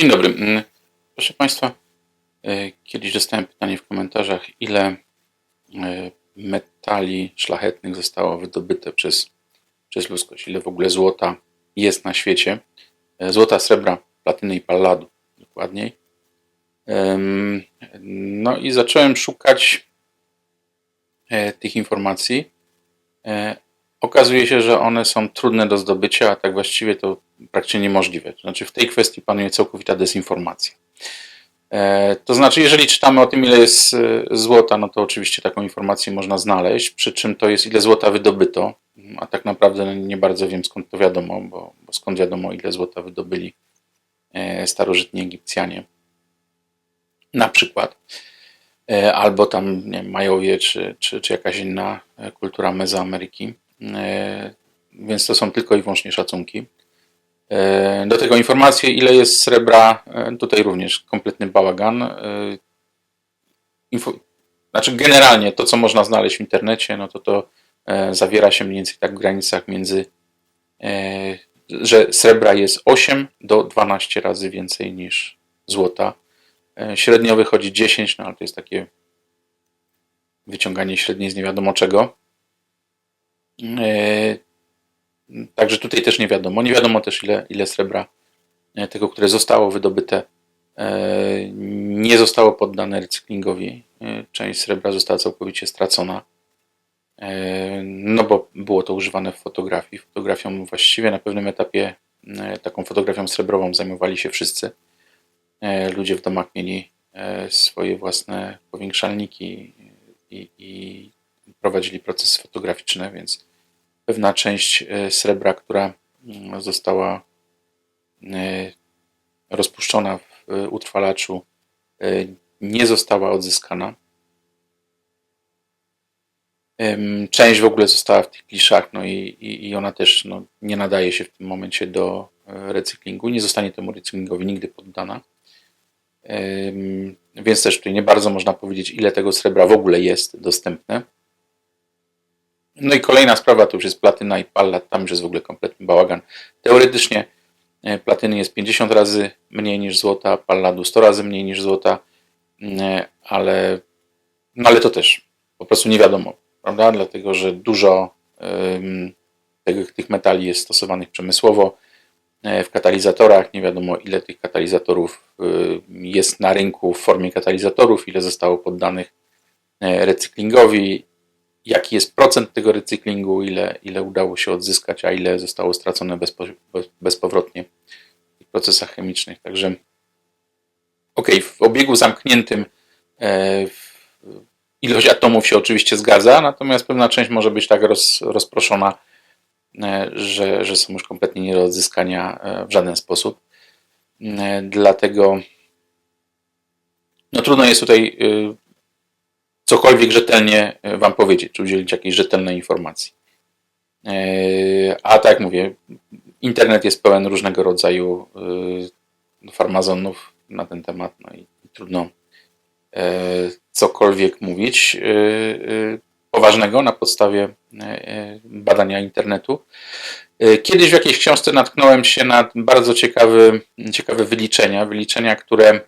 Dzień dobry. Mm, Proszę Państwa, e, kiedyś dostałem pytanie w komentarzach, ile e, metali szlachetnych zostało wydobyte przez, przez ludzkość, ile w ogóle złota jest na świecie. E, Złota, srebra, platyny i palladu dokładniej. No i zacząłem szukać tych informacji. Okazuje się, że one są trudne do zdobycia, a tak właściwie to praktycznie niemożliwe. Znaczy w tej kwestii panuje całkowita dezinformacja. E, To znaczy, jeżeli czytamy o tym, ile jest e, złota, no to oczywiście taką informację można znaleźć, przy czym to jest, ile złota wydobyto, a tak naprawdę nie bardzo wiem, skąd to wiadomo, bo, bo skąd wiadomo, ile złota wydobyli e, starożytni Egipcjanie. Na przykład. Albo tam nie Majowie, czy, czy, czy jakaś inna kultura Mezoameryki. E, Więc to są tylko i wyłącznie szacunki. E, Do tego informacje, ile jest srebra, e, tutaj również kompletny bałagan. Info, znaczy generalnie to, co można znaleźć w internecie, no to to zawiera się mniej więcej tak w granicach między, że srebra jest 8 do 12 razy więcej niż złota. Średnio wychodzi 10, no ale to jest takie wyciąganie średniej z nie wiadomo czego. E, Także tutaj też nie wiadomo. Nie wiadomo też, ile, ile srebra e, tego, które zostało wydobyte, e, nie zostało poddane recyklingowi. Część srebra została całkowicie stracona, no bo było to używane w fotografii. Fotografią właściwie na pewnym etapie, taką fotografią srebrową zajmowali się wszyscy. Ludzie w domach mieli swoje własne powiększalniki i, i prowadzili procesy fotograficzne, więc pewna część e, srebra, która mm, została e, rozpuszczona w e, utrwalaczu, nie została odzyskana. Część w ogóle została w tych kliszach, no i, i, i ona też no, nie nadaje się w tym momencie do recyklingu. Nie zostanie temu recyklingowi nigdy poddana. Więc też tutaj nie bardzo można powiedzieć, ile tego srebra w ogóle jest dostępne. No i kolejna sprawa to już jest platyna i pallat, tam już jest w ogóle kompletny bałagan. Teoretycznie e, platyny jest 50 razy mniej niż złota, palladu 100 razy mniej niż złota, e, ale, no ale to też po prostu nie wiadomo, prawda? Dlatego, że dużo tego, tych metali jest stosowanych przemysłowo e, w katalizatorach. Nie wiadomo, ile tych katalizatorów jest na rynku w formie katalizatorów, ile zostało poddanych recyklingowi, jaki jest procent tego recyklingu, ile, ile udało się odzyskać, a ile zostało stracone bezpo, bez, bezpowrotnie w procesach chemicznych. Także okej, w obiegu zamkniętym e, ilość atomów się oczywiście zgadza, natomiast pewna część może być tak roz, rozproszona, e, że, że są już kompletnie nie do odzyskania e, w żaden sposób. E, Dlatego no trudno jest tutaj y, cokolwiek rzetelnie e, Wam powiedzieć, czy udzielić jakiejś rzetelnej informacji. E, A tak jak mówię, internet jest pełen różnego rodzaju y, farmazonów na ten temat, no i trudno e, cokolwiek mówić poważnego na podstawie e, e, badania internetu. E, Kiedyś w jakiejś książce natknąłem się na bardzo ciekawy, ciekawe wyliczenia, wyliczenia, które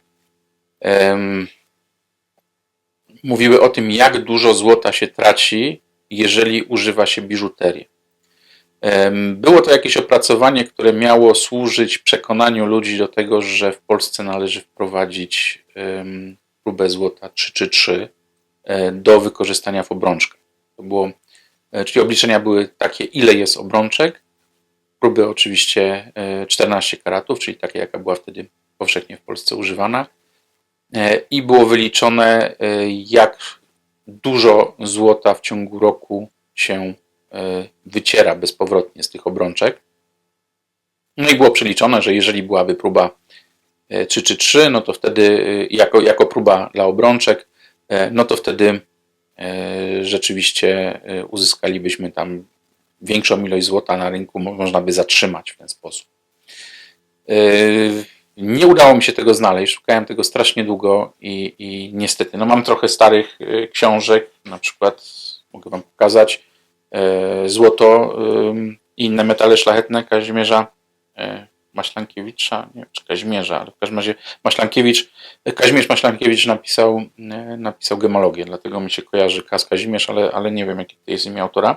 mówiły o tym, jak dużo złota się traci, jeżeli używa się biżuterii. Było to jakieś opracowanie, które miało służyć przekonaniu ludzi do tego, że w Polsce należy wprowadzić próbę złota 3 czy 3 e, do wykorzystania w obrączkach. To było, e, czyli obliczenia były takie, ile jest obrączek, próby oczywiście e, 14 karatów, czyli takie, jaka była wtedy powszechnie w Polsce używana E, i było wyliczone, e, jak dużo złota w ciągu roku się e, wyciera bezpowrotnie z tych obrączek. No i było przeliczone, że jeżeli byłaby próba e, 3 czy 3, no to wtedy e, jako, jako próba dla obrączek, e, no to wtedy e, rzeczywiście e, uzyskalibyśmy tam większą ilość złota na rynku, mo- można by zatrzymać w ten sposób. Nie udało mi się tego znaleźć, szukałem tego strasznie długo i, i niestety, no mam trochę starych e, książek, na przykład mogę Wam pokazać e, złoto e, i inne metale szlachetne Kazimierza Maślankiewicza, nie, czy Kaźmierza, ale w każdym razie Maślankiewicz, Kazimierz Maślankiewicz napisał, napisał gemologię, dlatego mi się kojarzy Kas Kazimierz, ale, ale nie wiem, jakie to jest imię autora.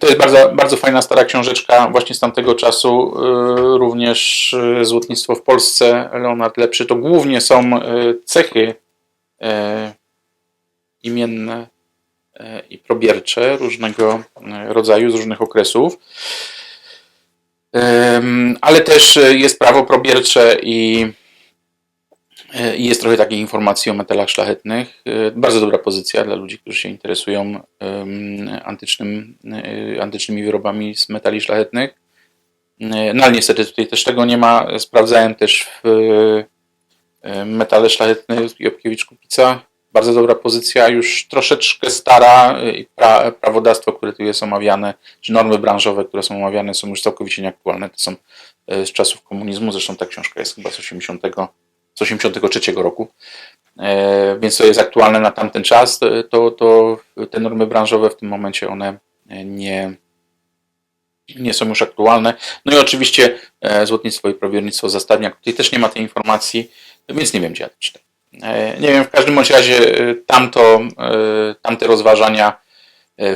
To jest bardzo, bardzo fajna stara książeczka właśnie z tamtego czasu, e, również e, Złotnictwo w Polsce, Leonard Lepszy. To głównie są cechy imienne i probiercze różnego rodzaju, z różnych okresów ale też jest prawo probiercze i jest trochę takich informacji o metalach szlachetnych. E, bardzo dobra pozycja dla ludzi, którzy się interesują antycznym, antycznymi wyrobami z metali szlachetnych. No ale niestety tutaj też tego nie ma. Sprawdzałem też w metale szlachetne Jobkiewicz Kupica bardzo dobra pozycja, już troszeczkę stara pra, prawodawstwo, które tu jest omawiane, czy normy branżowe, które są omawiane, są już całkowicie nieaktualne. To są e, z czasów komunizmu, zresztą ta książka jest chyba z 80, z 83 roku, e, więc to jest aktualne na tamten czas. To, to te normy branżowe w tym momencie one nie, nie są już aktualne. No i oczywiście e, złotnictwo i prawiernictwo zastawniak. Tutaj też nie ma tej informacji, więc nie wiem, gdzie ja czytam. E, nie wiem, w każdym bądź razie e, tamto, e, tamte rozważania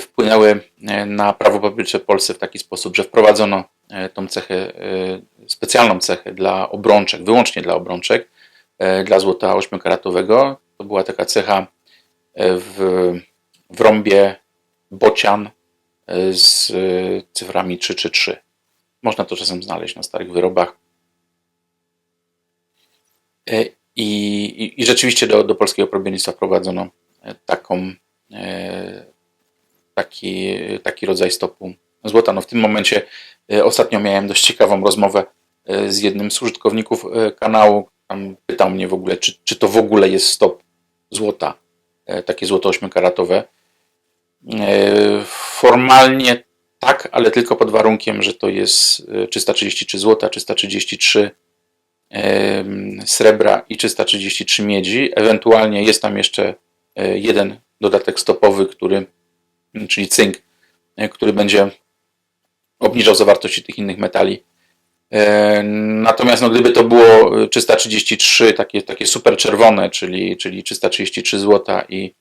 wpłynęły na prawo publiczne w Polsce w taki sposób, że wprowadzono tą cechę, specjalną cechę dla obrączek, wyłącznie dla obrączek, dla złota ośmiokaratowego. To była taka cecha w, w rąbie bocian z cyframi 333. Można to czasem znaleźć na starych wyrobach. I, i, i rzeczywiście do, do polskiego probiernictwa wprowadzono e, taką, e, taki, taki rodzaj stopu złota. No w tym momencie e, ostatnio miałem dość ciekawą rozmowę z jednym z użytkowników kanału. Tam pytał mnie w ogóle, czy, czy to w ogóle jest stop złota, takie złoto ośmiokaratowe. Formalnie tak, ale tylko pod warunkiem, że to jest 333 złota, 333 srebra i 333 miedzi. Ewentualnie jest tam jeszcze e, jeden dodatek stopowy, który, czyli cynk, e, który będzie obniżał zawartości tych innych metali. E, natomiast no, gdyby to było 333 takie, takie super czerwone, czyli, czyli 333 złota i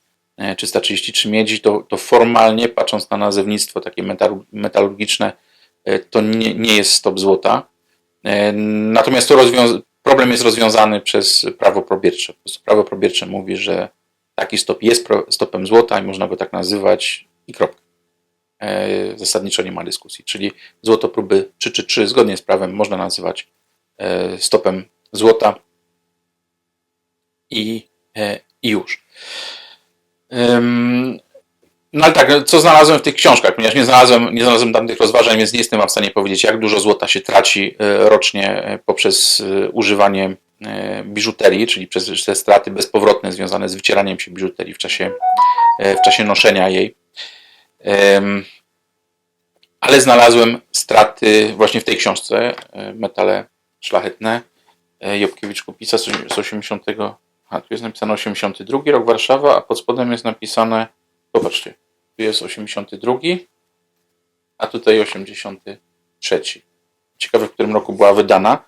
333 miedzi, to, to formalnie, patrząc na nazewnictwo takie metalurgiczne, to nie, nie jest stop złota. E, natomiast to problem jest rozwiązany przez prawo probiercze. Prawo probiercze mówi, że taki stop jest stopem złota i można go tak nazywać i kropka. E, zasadniczo nie ma dyskusji. Czyli złoto próby 3 czy 3 zgodnie z prawem można nazywać e, stopem złota i, i już. No ale tak, co znalazłem w tych książkach, ponieważ nie znalazłem, nie znalazłem tamtych rozważań, więc nie jestem w stanie powiedzieć, jak dużo złota się traci e, rocznie e, poprzez e, używanie biżuterii, czyli przez te straty bezpowrotne związane z wycieraniem się biżuterii w czasie, w czasie noszenia jej. Ale znalazłem straty właśnie w tej książce, metale szlachetne, Jobkiewicz Kupica z 80. A tu jest napisane 82 rok Warszawa, a pod spodem jest napisane Popatrzcie, tu jest 82, a tutaj 83. Ciekawe, w którym roku była wydana.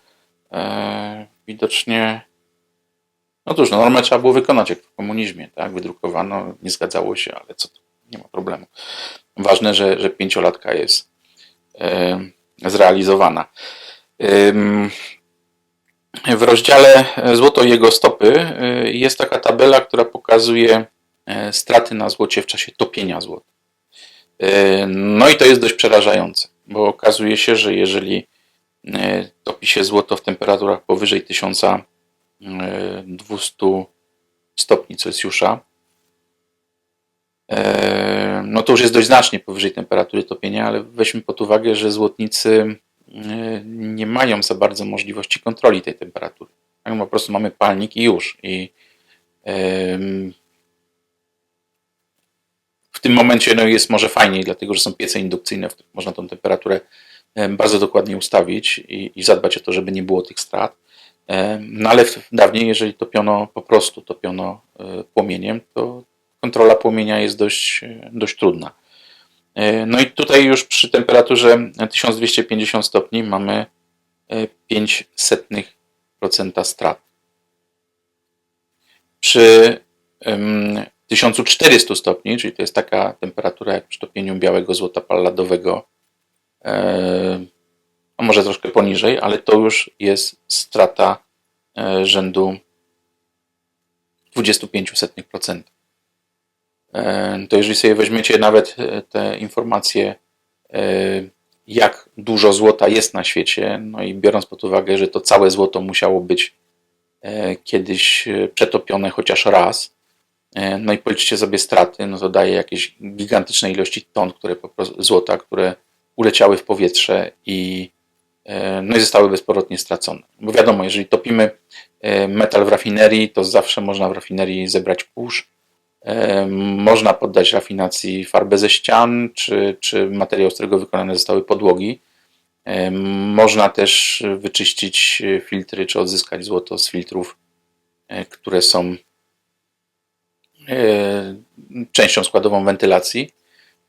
Eee, widocznie, no cóż, no, normę trzeba było wykonać jak w komunizmie, tak? Wydrukowano, nie zgadzało się, ale co to, nie ma problemu. Ważne, że, że pięciolatka jest e, zrealizowana. E, w rozdziale Złoto i jego stopy e, jest taka tabela, która pokazuje E, straty na złocie w czasie topienia złota. E, no i to jest dość przerażające, bo okazuje się, że jeżeli e, topi się złoto w temperaturach powyżej 1200 stopni Celsjusza, no to już jest dość znacznie powyżej temperatury topienia, ale weźmy pod uwagę, że złotnicy nie mają za bardzo możliwości kontroli tej temperatury. Tak, po prostu mamy palnik i już. I w tym momencie no, jest może fajniej, dlatego że są piece indukcyjne, w których można tą temperaturę bardzo dokładnie ustawić i, i zadbać o to, żeby nie było tych strat. No ale dawniej, jeżeli topiono po prostu topiono e, płomieniem, to kontrola płomienia jest dość, dość trudna. E, No i tutaj już przy temperaturze 1250 stopni mamy e, 0,05% strat. Przy em, 1400 stopni, czyli to jest taka temperatura jak przy topieniu białego złota palladowego, e, a może troszkę poniżej, ale to już jest strata e, rzędu 25%. E, To jeżeli sobie weźmiecie nawet e, te informacje, e, jak dużo złota jest na świecie, no i biorąc pod uwagę, że to całe złoto musiało być kiedyś przetopione chociaż raz, no i policzcie sobie straty, no to daje jakieś gigantyczne ilości ton które po prostu, złota, które uleciały w powietrze i, no i zostały bezpowrotnie stracone. Bo wiadomo, jeżeli topimy metal w rafinerii, to zawsze można w rafinerii zebrać kurz, Można poddać rafinacji farbę ze ścian, czy, czy materiał, z którego wykonane zostały podłogi. Można też wyczyścić filtry, czy odzyskać złoto z filtrów, e, które są e, częścią składową wentylacji.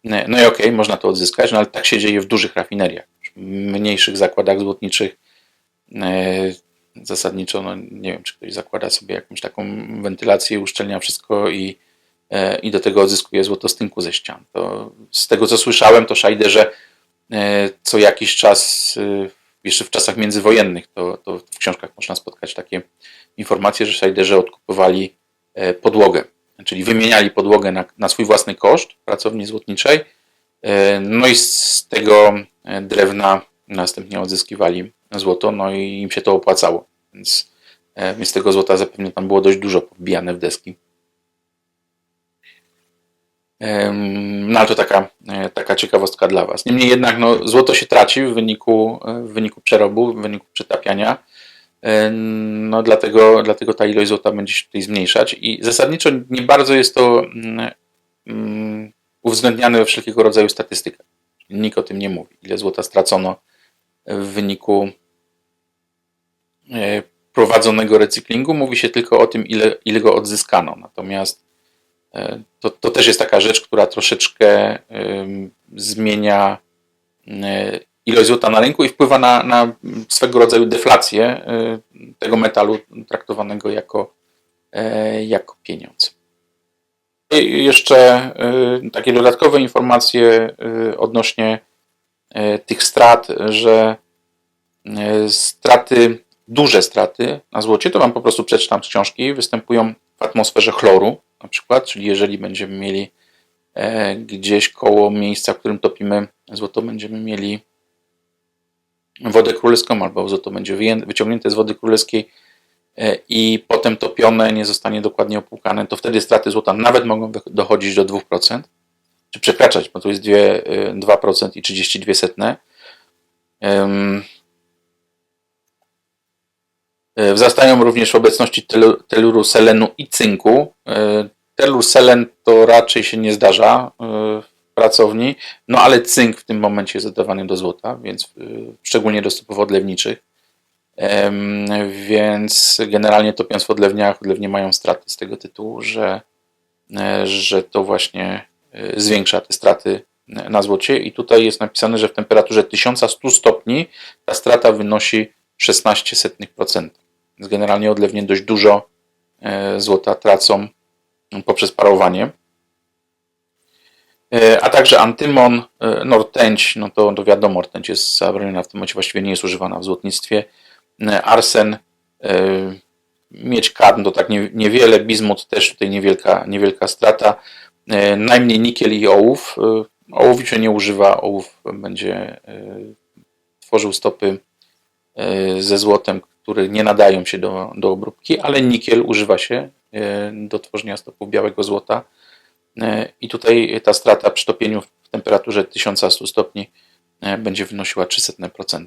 E, No i okej, można to odzyskać, no ale tak się dzieje w dużych rafineriach. W mniejszych zakładach złotniczych zasadniczo, no nie wiem, czy ktoś zakłada sobie jakąś taką wentylację, uszczelnia wszystko i, i do tego odzyskuje złoto z tynku ze ścian. To z tego co słyszałem, to szajderze e, co jakiś czas, e, jeszcze w czasach międzywojennych, to, to w książkach można spotkać takie informacje, że szajderze odkupowali e, podłogę, czyli wymieniali podłogę na, na swój własny koszt pracowni złotniczej, e, no i z tego e, drewna następnie odzyskiwali złoto, no i im się to opłacało, więc, e, więc tego złota zapewne tam było dość dużo wbijane w deski. No ale to taka, e, taka ciekawostka dla Was. Niemniej jednak no, złoto się traci w wyniku, e, w wyniku przerobu, w wyniku przetapiania. No dlatego, dlatego ta ilość złota będzie się tutaj zmniejszać i zasadniczo nie bardzo jest to mm, mm, uwzględniane we wszelkiego rodzaju statystykach. Nikt o tym nie mówi. Ile złota stracono w wyniku e, prowadzonego recyklingu. Mówi się tylko o tym, ile, ile go odzyskano. Natomiast to, to też jest taka rzecz, która troszeczkę zmienia e, ilość złota na rynku i wpływa na, na swego rodzaju deflację e, tego metalu traktowanego jako, e, jako pieniądz. I jeszcze e, takie dodatkowe informacje e, odnośnie e, tych strat, że e, straty, duże straty na złocie, to Wam po prostu przeczytam z książki, występują w atmosferze chloru na przykład, czyli jeżeli będziemy mieli e, gdzieś koło miejsca, w którym topimy złoto, będziemy mieli wodę królewską, albo złoto będzie wyciągnięte z wody królewskiej e, i potem topione, nie zostanie dokładnie opłukane, to wtedy straty złota nawet mogą dochodzić do 2%, czy przekraczać, bo to jest dwie, e, 2% i 32 setne. E, Wzrastają również w obecności telu- teluru, selenu i cynku. E, Telur, selen to raczej się nie zdarza e, w pracowni, no ale cynk w tym momencie jest dodawany do złota, więc szczególnie do stopów odlewniczych. Więc generalnie topiąc w odlewniach, odlewnie mają straty z tego tytułu, że, że to właśnie zwiększa te straty na złocie. I tutaj jest napisane, że w temperaturze 1100 stopni ta strata wynosi 16%. Więc generalnie odlewnie dość dużo e, złota tracą poprzez parowanie. E, A także antymon, e, no rtęć, no to, to wiadomo, rtęć jest zabroniona w tym momencie, właściwie nie jest używana w złotnictwie. Arsen, miedź kadm to tak nie- niewiele, bizmut też tutaj niewielka, niewielka strata. Najmniej nikiel i ołów. Ołów się nie używa, ołów będzie tworzył stopy ze złotem, które nie nadają się do, do obróbki, ale nikiel używa się e, do tworzenia stopów białego złota. E, I tutaj ta strata przy topieniu w temperaturze 1100 stopni e, będzie wynosiła 0,03%.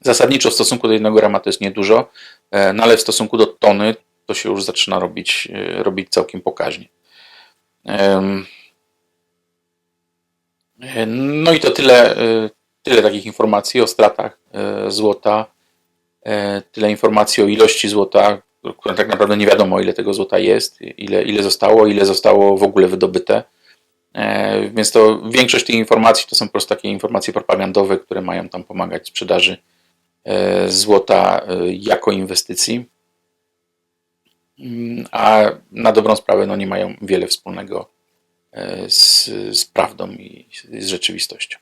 Zasadniczo w stosunku do 1 grama to jest niedużo, no ale w stosunku do tony to się już zaczyna robić, robić całkiem pokaźnie. No i to tyle, tyle takich informacji o stratach złota, tyle informacji o ilości złota, tak naprawdę nie wiadomo ile tego złota jest, ile, ile zostało, ile zostało w ogóle wydobyte. E, Więc to większość tych informacji to są po prostu takie informacje propagandowe, które mają tam pomagać sprzedaży e, złota e, jako inwestycji. Mm, A na dobrą sprawę no, nie mają wiele wspólnego e, z, z prawdą i z rzeczywistością.